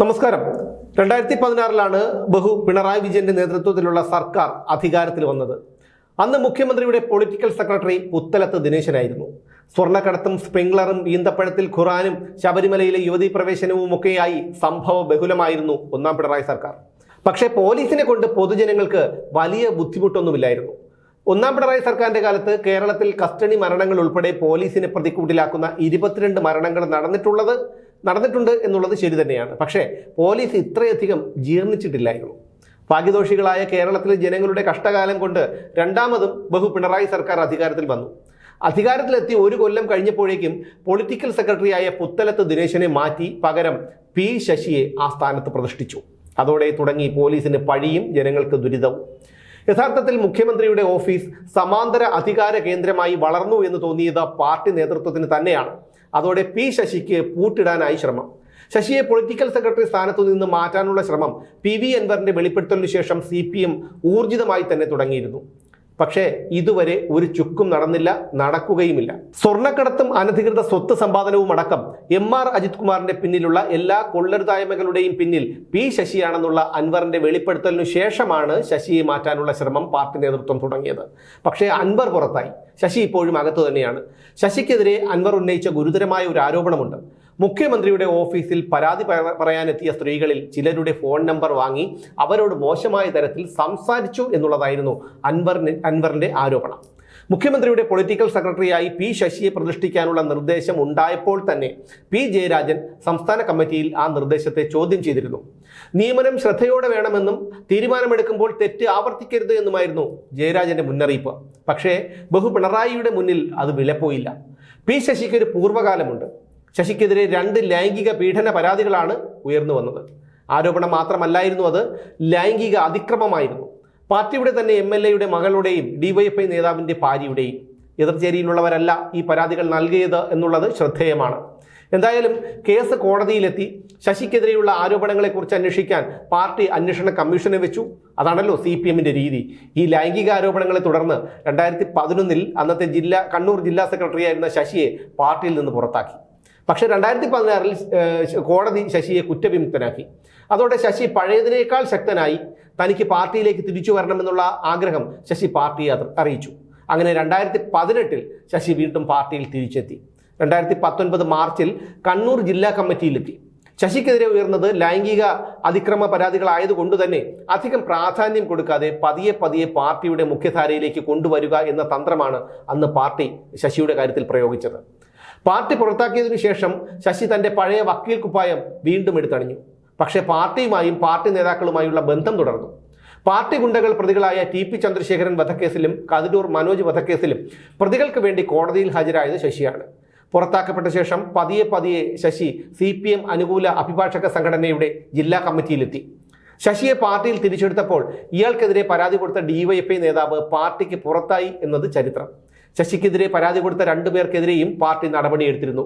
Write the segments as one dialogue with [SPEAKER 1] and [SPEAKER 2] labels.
[SPEAKER 1] നമസ്കാരം. രണ്ടായിരത്തി പതിനാറിലാണ് ബഹു പിണറായി വിജയന്റെ നേതൃത്വത്തിലുള്ള സർക്കാർ അധികാരത്തിൽ വന്നത്. അന്ന് മുഖ്യമന്ത്രിയുടെ പൊളിറ്റിക്കൽ സെക്രട്ടറി പുത്തലത്ത് ദിനേശനായിരുന്നു. സ്വർണക്കടത്തും സ്പ്രിംഗ്ലറും ഈന്തപ്പഴത്തിൽ ഖുറാനും ശബരിമലയിലെ യുവതീ പ്രവേശനവും ഒക്കെയായി സംഭവ ബഹുലമായിരുന്നു ഒന്നാം പിണറായി സർക്കാർ. പക്ഷേ പോലീസിനെ കൊണ്ട് പൊതുജനങ്ങൾക്ക് വലിയ ബുദ്ധിമുട്ടൊന്നുമില്ലായിരുന്നു. ഒന്നാം പിണറായി സർക്കാരിന്റെ കാലത്ത് കേരളത്തിൽ കസ്റ്റഡി മരണങ്ങൾ ഉൾപ്പെടെ പോലീസിനെ പ്രതിക്കൂട്ടിലാക്കുന്ന ഇരുപത്തിരണ്ട് മരണങ്ങൾ നടന്നിട്ടുള്ളത് നടന്നിട്ടുണ്ട് എന്നുള്ളത് ശരി തന്നെയാണ്. പക്ഷേ പോലീസ് ഇത്രയധികം ജീർണിച്ചിട്ടില്ലായിരുന്നു. ഭാഗ്യദോഷികളായ കേരളത്തിലെ ജനങ്ങളുടെ കഷ്ടകാലം കൊണ്ട് രണ്ടാമതും ബഹു പിണറായി സർക്കാർ അധികാരത്തിൽ വന്നു. അധികാരത്തിലെത്തി ഒരു കൊല്ലം കഴിഞ്ഞപ്പോഴേക്കും പൊളിറ്റിക്കൽ സെക്രട്ടറിയായ പുത്തലത്ത് ദിനേശനെ മാറ്റി പകരം പി ശശിയെ ആ സ്ഥാനത്ത് പ്രതിഷ്ഠിച്ചു. അതോടെ തുടങ്ങി പോലീസിന് പഴിയും ജനങ്ങൾക്ക് ദുരിതവും. യഥാർത്ഥത്തിൽ മുഖ്യമന്ത്രിയുടെ ഓഫീസ് സമാന്തര അധികാര കേന്ദ്രമായി വളർന്നു എന്ന് തോന്നിയത് പാർട്ടി നേതൃത്വത്തിന് തന്നെയാണ്. അതോടെ പി ശശിക്ക് പൂട്ടിടാനായി ശ്രമം. ശശിയെ പൊളിറ്റിക്കൽ സെക്രട്ടറി സ്ഥാനത്തു നിന്ന് മാറ്റാനുള്ള ശ്രമം പി വി അൻവറിന്റെ വെളിപ്പെടുത്തലിനു ശേഷം സി പി എം ഊർജിതമായി തന്നെ തുടങ്ങിയിരുന്നു. പക്ഷേ ഇതുവരെ ഒരു ചുക്കും നടന്നില്ല നടക്കുകയുമില്ല. സ്വർണക്കടത്തും അനധികൃത സ്വത്ത് സമ്പാദനവും അടക്കം എം ആർ അജിത് കുമാറിന്റെ പിന്നിലുള്ള എല്ലാ കൊള്ളരുതായ്മകളുടെയും പിന്നിൽ പി ശശിയാണെന്നുള്ള അൻവറിന്റെ വെളിപ്പെടുത്തലിനു ശേഷമാണ് ശശിയെ മാറ്റാനുള്ള ശ്രമം പാർട്ടി നേതൃത്വം തുടങ്ങിയത്. പക്ഷേ അൻവർ പുറത്തായി. ശശി ഇപ്പോഴും അകത്തു തന്നെയാണ്. ശശിക്കെതിരെ അൻവർ ഉന്നയിച്ച ഗുരുതരമായ ഒരു ആരോപണമുണ്ട്. മുഖ്യമന്ത്രിയുടെ ഓഫീസിൽ പരാതി പറ- പറയാനെത്തിയ സ്ത്രീകളിൽ ചിലരുടെ ഫോൺ നമ്പർ വാങ്ങി അവരോട് മോശമായ തരത്തിൽ സംസാരിച്ചു എന്നുള്ളതായിരുന്നു അൻവറിന് അൻവറിന്റെ ആരോപണം. മുഖ്യമന്ത്രിയുടെ പൊളിറ്റിക്കൽ സെക്രട്ടറിയായി പി ശശിയെ പ്രതിഷ്ഠിക്കാനുള്ള നിർദ്ദേശം ഉണ്ടായപ്പോൾ തന്നെ പി ജയരാജൻ സംസ്ഥാന കമ്മിറ്റിയിൽ ആ നിർദ്ദേശത്തെ ചോദ്യം ചെയ്തിരുന്നു. നിയമനം ശ്രദ്ധയോടെ വേണമെന്നും തീരുമാനമെടുക്കുമ്പോൾ തെറ്റ് ആവർത്തിക്കരുത് എന്നുമായിരുന്നു ജയരാജന്റെ മുന്നറിയിപ്പ്. പക്ഷേ ബഹു പിണറായിയുടെ മുന്നിൽ അത് വിലപ്പോയില്ല. പി ശശിക്ക് ഒരു പൂർവകാലമുണ്ട്. ശശിക്കെതിരെ രണ്ട് ലൈംഗിക പീഡന പരാതികളാണ് ഉയർന്നു വന്നത്. ആരോപണം മാത്രമല്ലായിരുന്നു അത് ലൈംഗിക അതിക്രമമായിരുന്നു. പാർട്ടിയുടെ തന്നെ എം എൽ എയുടെ മകളുടെയും ഡിവൈഎഫ്ഐ നേതാവിന്റെ ഭാര്യയുടെയും എതിർചേരിയിലുള്ളവരല്ല ഈ പരാതികൾ നൽകിയത് എന്നുള്ളത് ശ്രദ്ധേയമാണ്. എന്തായാലും കേസ് കോടതിയിലെത്തി. ശശിക്കെതിരെയുള്ള ആരോപണങ്ങളെക്കുറിച്ച് അന്വേഷിക്കാൻ പാർട്ടി അന്വേഷണ കമ്മീഷനെ വെച്ചു. അതാണല്ലോ സി പി എമ്മിന്റെ രീതി. ഈ ലൈംഗിക ആരോപണങ്ങളെ തുടർന്ന് രണ്ടായിരത്തി പതിനൊന്നിൽ അന്നത്തെ ജില്ലാ കണ്ണൂർ ജില്ലാ സെക്രട്ടറി ആയിരുന്ന ശശിയെ പാർട്ടിയിൽ നിന്ന് പുറത്താക്കി. പക്ഷേ രണ്ടായിരത്തി പതിനാറിൽ കോടതി ശശിയെ കുറ്റവിമുക്തനാക്കി. അതോടെ ശശി പഴയതിനേക്കാൾ ശക്തനായി തനിക്ക് പാർട്ടിയിലേക്ക് തിരിച്ചു വരണമെന്നുള്ള ആഗ്രഹം ശശി പാർട്ടിയെ അറിയിച്ചു. അങ്ങനെ രണ്ടായിരത്തി പതിനെട്ടിൽ ശശി വീണ്ടും പാർട്ടിയിൽ തിരിച്ചെത്തി. രണ്ടായിരത്തി പത്തൊൻപത് മാർച്ചിൽ കണ്ണൂർ ജില്ലാ കമ്മിറ്റിയിലെത്തി. ശശിക്കെതിരെ ഉയർന്നത് ലൈംഗിക അതിക്രമ പരാതികളായതുകൊണ്ട് തന്നെ അധികം പ്രാധാന്യം കൊടുക്കാതെ പതിയെ പതിയെ പാർട്ടിയുടെ മുഖ്യധാരയിലേക്ക് കൊണ്ടുവരിക എന്ന തന്ത്രമാണ് അന്ന് പാർട്ടി ശശിയുടെ കാര്യത്തിൽ പ്രയോഗിച്ചത്. പാർട്ടി പുറത്താക്കിയതിനു ശേഷം ശശി തന്റെ പഴയ വക്കീൽ കുപ്പായം വീണ്ടും എടുത്തണിഞ്ഞു. പക്ഷേ പാർട്ടിയുമായും പാർട്ടി നേതാക്കളുമായുള്ള ബന്ധം തുടർന്നു. പാർട്ടി ഗുണ്ടകൾ പ്രതികളായ ടി പി ചന്ദ്രശേഖരൻ വധക്കേസിലും കതിരൂർ മനോജ് വധക്കേസിലും പ്രതികൾക്ക് വേണ്ടി കോടതിയിൽ ഹാജരായത് ശശിയാണ്. പുറത്താക്കപ്പെട്ട ശേഷം പതിയെ പതിയെ ശശി സി പി എം അനുകൂല അഭിഭാഷക സംഘടനയുടെ ജില്ലാ കമ്മിറ്റിയിലെത്തി. ശശിയെ പാർട്ടിയിൽ തിരിച്ചെടുത്തപ്പോൾ ഇയാൾക്കെതിരെ പരാതി കൊടുത്ത ഡിവൈഎഫ്ഐ നേതാവ് പാർട്ടിക്ക് പുറത്തായി എന്നത് ചരിത്രം. ശശിക്കെതിരെ പരാതി കൊടുത്ത രണ്ടുപേർക്കെതിരെയും പാർട്ടി നടപടിയെടുത്തിരുന്നു.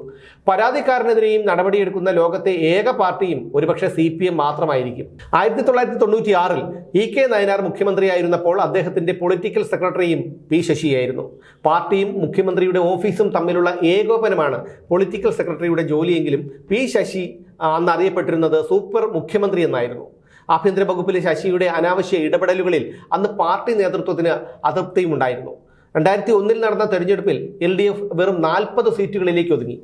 [SPEAKER 1] പരാതിക്കാരനെതിരെയും നടപടിയെടുക്കുന്ന ലോകത്തെ ഏക പാർട്ടിയും ഒരുപക്ഷെ സി പി എം മാത്രമായിരിക്കും. ആയിരത്തി തൊള്ളായിരത്തി തൊണ്ണൂറ്റി ആറിൽ ഇ കെ നയനാർ മുഖ്യമന്ത്രിയായിരുന്നപ്പോൾ അദ്ദേഹത്തിന്റെ പൊളിറ്റിക്കൽ സെക്രട്ടറിയും പി ശശിയായിരുന്നു. പാർട്ടിയും മുഖ്യമന്ത്രിയുടെ ഓഫീസും തമ്മിലുള്ള ഏകോപനമാണ് പൊളിറ്റിക്കൽ സെക്രട്ടറിയുടെ ജോലിയെങ്കിലും പി ശശി അന്ന് അറിയപ്പെട്ടിരുന്നത് സൂപ്പർ മുഖ്യമന്ത്രി എന്നായിരുന്നു. ആഭ്യന്തര വകുപ്പിലെ ശശിയുടെ അനാവശ്യ ഇടപെടലുകളിൽ അന്ന് പാർട്ടി നേതൃത്വത്തിന് അതൃപ്തിയുമുണ്ടായിരുന്നു. രണ്ടായിരത്തി ഒന്നിൽ നടന്ന തെരഞ്ഞെടുപ്പിൽ എൽ ഡി എഫ് വെറും നാൽപ്പത് സീറ്റുകളിലേക്ക് ഒതുങ്ങി.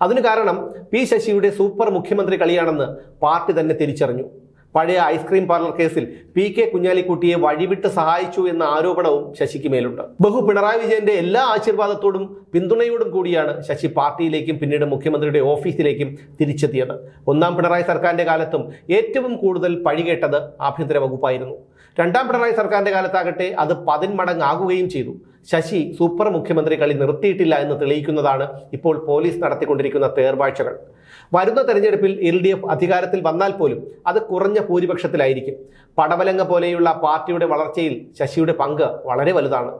[SPEAKER 1] അതിനു കാരണം പി ശശിയുടെ സൂപ്പർ മുഖ്യമന്ത്രി കളിയാണെന്ന് പാർട്ടി തന്നെ തിരിച്ചറിഞ്ഞു. പഴയ ഐസ്ക്രീം പാർലർ കേസിൽ പി കെ കുഞ്ഞാലിക്കുട്ടിയെ വഴിവിട്ട് സഹായിച്ചു എന്ന ആരോപണവും ശശിക്ക് മേലുണ്ട്. ബഹു പിണറായി വിജയന്റെ എല്ലാ ആശീർവാദത്തോടും പിന്തുണയോടും കൂടിയാണ് ശശി പാർട്ടിയിലേക്കും പിന്നീട് മുഖ്യമന്ത്രിയുടെ ഓഫീസിലേക്കും തിരിച്ചെത്തിയത്. ഒന്നാം പിണറായി സർക്കാരിന്റെ കാലത്തും ഏറ്റവും കൂടുതൽ പഴികേട്ടത് ആഭ്യന്തര വകുപ്പായിരുന്നു. രണ്ടാം പിണറായി സർക്കാരിന്റെ കാലത്താകട്ടെ അത് പതിന്മടങ്ങാകുകയും ചെയ്തു. ശശി സൂപ്പർ മുഖ്യമന്ത്രി കളി നിർത്തിയിട്ടില്ല എന്ന് തെളിയിക്കുന്നതാണ് ഇപ്പോൾ പോലീസ് നടത്തിക്കൊണ്ടിരിക്കുന്ന തേർവാഴ്ചകൾ. വരുന്ന തെരഞ്ഞെടുപ്പിൽ എൽ ഡി എഫ് അധികാരത്തിൽ വന്നാൽ പോലും അത് കുറഞ്ഞ ഭൂരിപക്ഷത്തിലായിരിക്കും. പടവലങ്ങ പോലെയുള്ള പാർട്ടിയുടെ വളർച്ചയിൽ ശശിയുടെ പങ്ക് വളരെ വലുതാണ്.